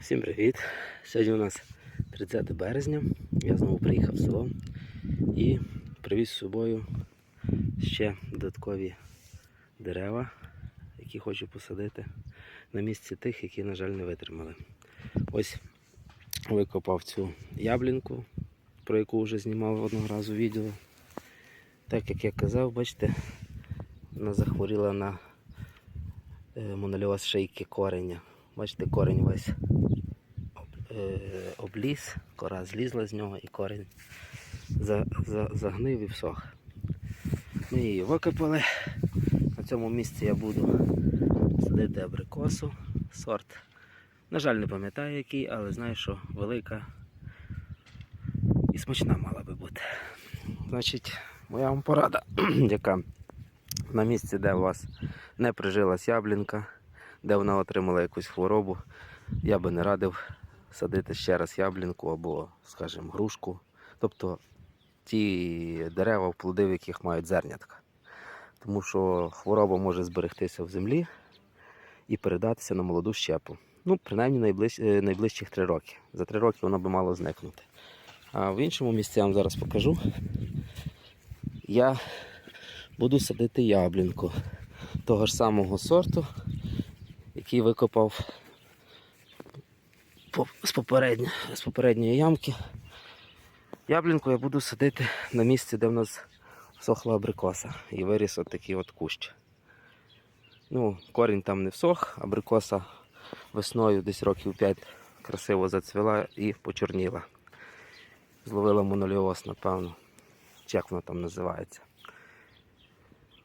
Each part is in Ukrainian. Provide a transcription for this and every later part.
Всім привіт! Сьогодні у нас 30 березня. Я знову приїхав в село і привіз з собою ще додаткові дерева, які хочу посадити на місці тих, які, на жаль, не витримали. Ось викопав цю яблінку, про яку вже знімав одного разу відео. Так як я казав, бачите, вона захворіла на е, монольоз шийки кореня. Бачите, корень весь об- е, обліз, кора злізла з нього і за, загнив і всох. Ми її викопали. На цьому місці я буду садити абрикосу, сорт. На жаль, не пам'ятаю який, але знаю, що велика і смачна мала би бути. Значить, моя вам порада, яка на місці, де у вас не прижилась яблінка, де вона отримала якусь хворобу, я би не радив садити ще раз яблінку або, скажімо, грушку. Тобто ті дерева, плоди, в яких мають зернятка. Тому що хвороба може зберегтися в землі і передатися на молоду щепу. Ну, принаймні найближ... е, найближчих три роки. За три роки воно би мало зникнути. А в іншому місці я вам зараз покажу. Я буду садити яблінку того ж самого сорту, який викопав з, попередньо, з попередньої ямки. Яблінку я буду садити на місці, де в нас всохла абрикоса. І виріс от такий от кущ. Ну, корінь там не всох, абрикоса весною десь років 5 красиво зацвіла і почорніла. Зловила моноліоз, напевно. Чи як воно там називається.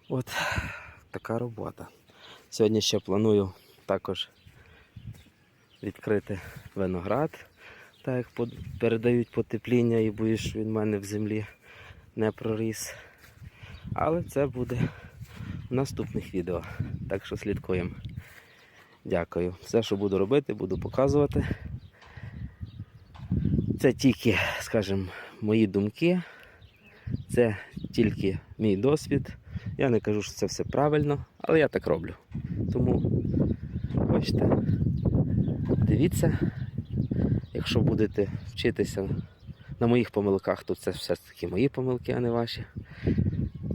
От така робота. Сьогодні ще планую також відкрити виноград, так як передають потепління і боюсь, що він в мене в землі не проріс. Але це буде в наступних відео. Так що слідкуємо. Дякую. Все, що буду робити, буду показувати. Це тільки, скажімо, мої думки. Це тільки мій досвід. Я не кажу, що це все правильно, але я так роблю. Тому, бачите, дивіться, якщо будете вчитися на моїх помилках, то це все ж таки мої помилки, а не ваші.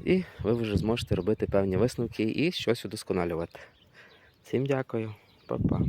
І ви вже зможете робити певні висновки і щось удосконалювати. Всім дякую, Па-па.